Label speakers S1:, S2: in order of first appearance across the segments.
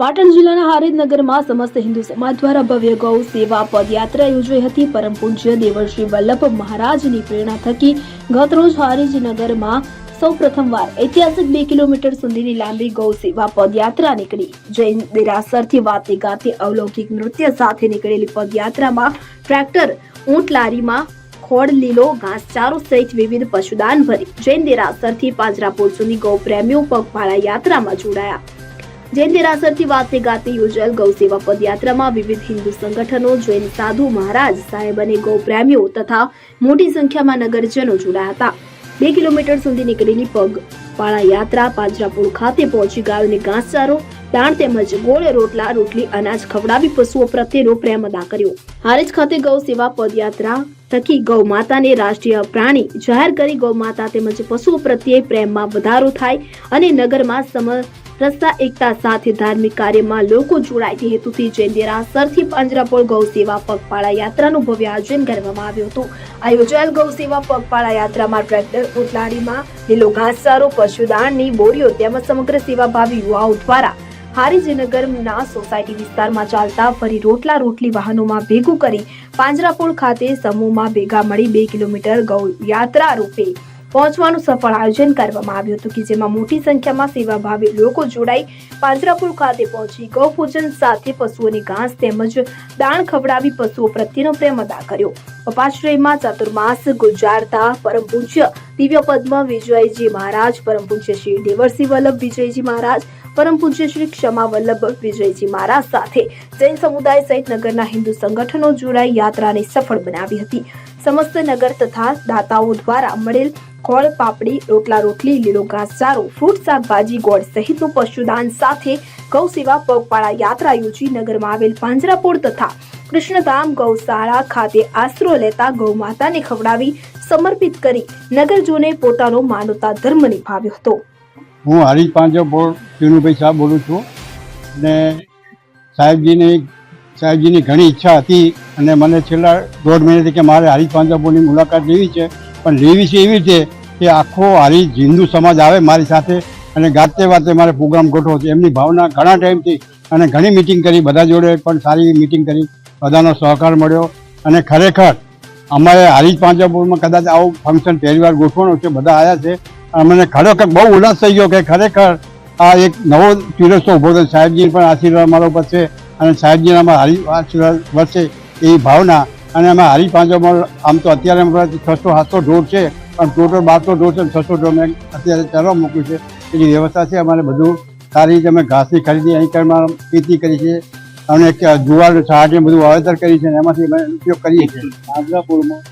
S1: પાટણ જિલ્લાના હારીજનગરમાં સમસ્ત હિન્દુ સમાજ દ્વારા ભવ્ય ગૌ સેવા પદયાત્રા યોજાઈ હતી. પરમ પૂજ્ય દેવશ્રી વલ્લભ મહારાજની પ્રેરણા થકી ગતરોજ હારીજનગરમાં સૌ પ્રથમવાર ઐતિહાસિક બે કિલોમીટર સુધીની લાંબી ગૌ સેવા પદયાત્રા નીકળી. જૈન દેરાસરથી વાતે ગાતે અવલૌકિક નૃત્ય સાથે નીકળેલી પદયાત્રામાં ટ્રેક્ટર, ઊંટ લારીમાં ખોડ, લીલો ઘાસચારો સહિત વિવિધ પશુદાન ભરી. જૈન દેરાસરથી પાંજરાપોળ સુધી ગૌ પ્રેમીઓ પગપાળા યાત્રામાં જોડાયા. જૈન દેરાસરથી વાતે ગાતે યોજાયેલ ગૌ સેવા પદયાત્રામાં વિવિધ હિન્દુ સંગઠનો, જૈન સાધુ મહારાજ, સાહેબ અને ગૌ પ્રેમીઓ તથા મોટી સંખ્યામાં નગરજનો જોડાયા હતા. બે કિલોમીટર સુધી નીકળેલી પગપાળા યાત્રા પાંજરાપુર ખાતે પહોંચી ગાયોને ઘાસચારો દાણ તેમજ ગોળ રોટલા, રોટલી, અનાજ, ખવડાવી પશુઓ પ્રત્યેનો પ્રેમ અદા કર્યો. હારીજ ખાતે ગૌ સેવા પદયાત્રા થકી ગૌ માતાને રાષ્ટ્રીય પ્રાણી જાહેર કરી ગૌ માતા તેમજ પશુઓ પ્રત્યે પ્રેમમાં વધારો થાય અને નગરમાં સમરસતા એકતા સાથે ધાર્મિક કાર્યમાં લોકો જોડાય તે હેતુથી જૈન દેરાસરથી પાંજરાપોળ ગૌ સેવા પગપાળા યાત્રાનું ભવ્ય આયોજન કરવામાં આવ્યું હતું. આ યોજાયેલ ગૌ સેવા પગપાળા યાત્રામાં ટ્રેક્ટર ઉતલાડીમાં લીલો ઘાસચારો પશુદાણની બોરીઓ તેમજ સમગ્ર સેવાભાવી યુવાઓ દ્વારા હારીજનગરના સોસાયટી વિસ્તારમાં ચાલતા ફરી રોટલા રોટલી વાહનોમાં ભેગું કરી પાંજરાપોળ ખાતે સમૂહમાં ભેગા મળી બે કિલોમીટર ગૌ યાત્રા રૂપે પહોંચવાનું સફળ આયોજન કરવામાં આવ્યું હતું કે જેમાં મોટી સંખ્યામાં સેવાભાવી લોકો જોડાઈ પાંજરાપુર ખાતે પહોંચી ગૌ પૂજન સાથે પશુઓને ઘાસ તેમજ દાણ ખવડાવી પશુઓ પ્રત્યેનો પ્રેમ અદા કર્યો. અપાશ્રયમાં ચાતુર્માસ, ગુજારતા, પરમ પૂજ્ય દિવ્ય પદ્મ વિજયજી મહારાજ, પરમ પૂજ્ય શ્રી દેવરસિંહ વલ્લભ વિજયજી મહારાજ પરમ પૂજ્ય શ્રી ક્ષમા વલ્લભ વિજયજી મહારાજ સાથે જૈન સમુદાય સહિત નગરના હિન્દુ સંગઠનો જોડાઈ યાત્રાને સફળ બનાવી હતી. સમસ્ત નગર તથા દાતાઓ દ્વારા મળેલ ખોળ પાપડી, રોટલા રોટલી, લીલો ઘાસચારો, ફ્રૂટ, શાકભાજી, ગોળ સહિતનું પશુદાન સાથે ગૌ સેવા પગપાળા યાત્રા યોજી નગરમાં આવેલ પાંજરાપોળ તથા કૃષ્ણધામ ગૌશાળા ખાતે આશરો લેતા ગૌ માતાને ખવડાવી સમર્પિત કરી નગરજોને પોતાનો માનવતા ધર્મ નિભાવ્યો હતો.
S2: હું હરીશ પાંજરાપોળ પીનુભાઈ શાહ બોલું છું. ને સાહેબજીને સાહેબજીની ઘણી ઈચ્છા હતી અને મને છેલ્લા દોઢ મહિનાથી કે મારે હરીશ પાંજરાપોળની મુલાકાત લેવી છે. પણ લેવી છે એવી રીતે કે આખો હરીશ હિન્દુ સમાજ આવે મારી સાથે અને ગાતે વાતે મારે પ્રોગ્રામ ગોઠવો છે. એમની ભાવના ઘણા ટાઈમથી અને ઘણી મિટિંગ કરી, બધા જોડે પણ સારી મિટિંગ કરી. બધાનો સહકાર મળ્યો અને ખરેખર અમારે હરીશ પાંજરાપોળમાં કદાચ આવું ફંક્શન પહેલી વાર છે, બધા આવ્યા છે. અમને ખરેખર બહુ ઉલ્લાસ થઈ ગયો કે ખરેખર આ એક નવો તિરસ્તો ઊભો થયો સાહેબજી પણ આશીર્વાદ મારો વધશે અને સાહેબજીના અમારા હરી આશીર્વાદ વધશે એવી ભાવના અને અમે હરી પાંજરાપોળ આમ તો અત્યારે અમારા છસો સાતસો ઢોર છે, પણ ટોટલ બારસો ઢોર છે છસો ઢોર મેં અત્યારે ચરવા મૂક્યું છે. એની વ્યવસ્થા છે, અમારે બધું સારી રીતે અમે ઘાસની ખરીદી અહીં કરવા ખેતી કરી છે અને જુવાર છાટ બધું વાવેતર કરી છે અને એમાંથી અમે ઉપયોગ કરીએ છીએ. પાંજરાપોળમાં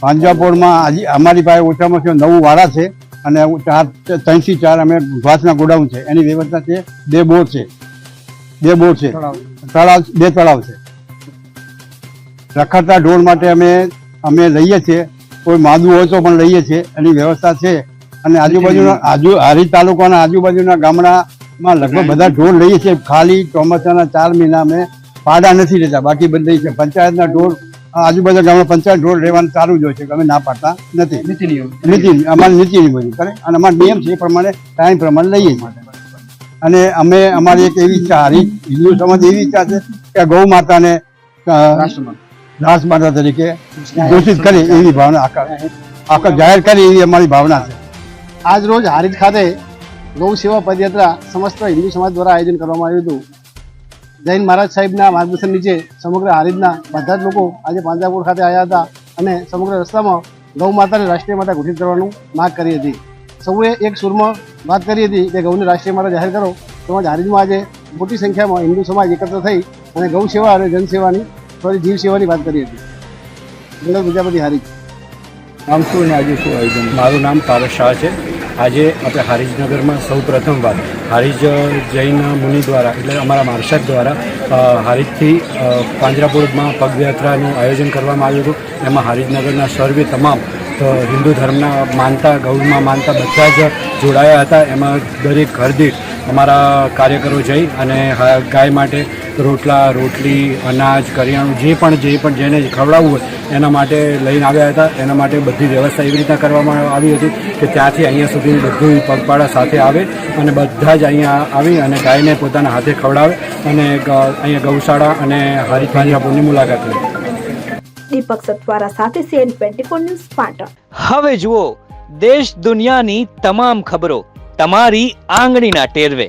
S2: પાંજરાપોળમાં આજે અમારી પાસે ઓછામાં ઓછા નવું વાડા છે અને ચાર ત્રણથી ચાર અમે ઘાસના ગોડાઉન છે. એની વ્યવસ્થા છે. બે બોર છે. બે બોર છે. તળાવ. બે તળાવ છે. રખડતા ઢોર માટે અમે અમે લઈએ છીએ. કોઈ માદું હોય તો પણ લઈએ છીએ. એની વ્યવસ્થા છે. અને આજુબાજુના આજુ હારી તાલુકાના આજુબાજુના ગામડામાં લગભગ બધા ઢોર લઈએ છીએ. ખાલી ચોમાસાના ચાર મહિના અમે પાડા નથી લેતા બાકી બધા છે. પંચાયતના ઢોર આજુબાજુ ગામમાં પંચાયત રોડ રહેવાનું ચાલુ જ હોય છે અમે ના પાડતા નથી. નીતિ અમારી નીતિની બધી કરે અને અમારો નિયમ છે એ પ્રમાણે ટાઈમ પ્રમાણે લઈએ અને અમે અમારી એક એવી ઈચ્છા હારી હિન્દુ સમાજ એવી ઈચ્છા છે કે ગૌ માતાને રાસ માતા તરીકે ઘોષિત કરી એવી ભાવના આખા આખા જાહેર કરી એવી અમારી ભાવના છે.
S3: આજ રોજ હારીજ ખાતે ગૌ સેવા પદયાત્રા સમસ્ત હિન્દુ સમાજ દ્વારા આયોજન કરવામાં આવ્યું હતું. જૈન મહારાજ સાહેબના માર્ગદર્શન નીચે સમગ્ર હારીજના બધા જ લોકો આજે પાંજરાપુર ખાતે આવ્યા હતા અને સમગ્ર રસ્તામાં ગૌ માતાને રાષ્ટ્રીય માતા ઘોષિત કરવાનું માગ કરી હતી. સૌએ એક સુરમાં વાત કરી હતી કે ગૌને રાષ્ટ્રીય માતા જાહેર કરો. તેમજ હારીજમાં આજે મોટી સંખ્યામાં હિન્દુ સમાજ એકત્ર થઈ અને ગૌ સેવા અને જનસેવાની સોરી, જીવ સેવાની વાત કરી હતી. જંગલ પ્રજાપતિ હારીજ.
S4: નામ શું અને આજે શું આયોજન? મારું નામ પારસ શાહ છે. આજે આપણે હારીજનગરમાં સૌ પ્રથમવાર હારીજ જૈન, મુનિ દ્વારા, એટલે અમારા માર્શદ દ્વારા હારીજથી પાંજરાપુરમાં પગયાત્રાનું આયોજન કરવામાં આવ્યું હતું. એમાં હારીજનગરના સર્વે તમામ હિન્દુ ધર્મના માનતા, ગૌમાં માનતા બધા જ જોડાયા હતા. એમાં દરેક ઘર દીઠ અમારા કાર્યકરો જઈ અને ગાય માટે રોટલા રોટલી અનાજ કરિયાણું જે પણ જે પણ જેને ખવડાવવું હોય એના માટે લઈને આવ્યા હતા. એના માટે બધી વ્યવસ્થા એવી રીતના કરવામાં આવી હતી કે ત્યાંથી અહીંયા સુધી બધું પગપાળા સાથે આવે અને બધા જ અહીંયા આવી અને ગાયને પોતાના હાથે ખવડાવે અને અહીંયા ગૌશાળા અને હારી પાંજરાપુરની મુલાકાત લે.
S1: દીપક સત્વારા સાથે CN twenty four news Patan.
S5: હવે જુઓ દેશ દુનિયાની તમામ ખબરો તમારી આંગળીના ટેરવે.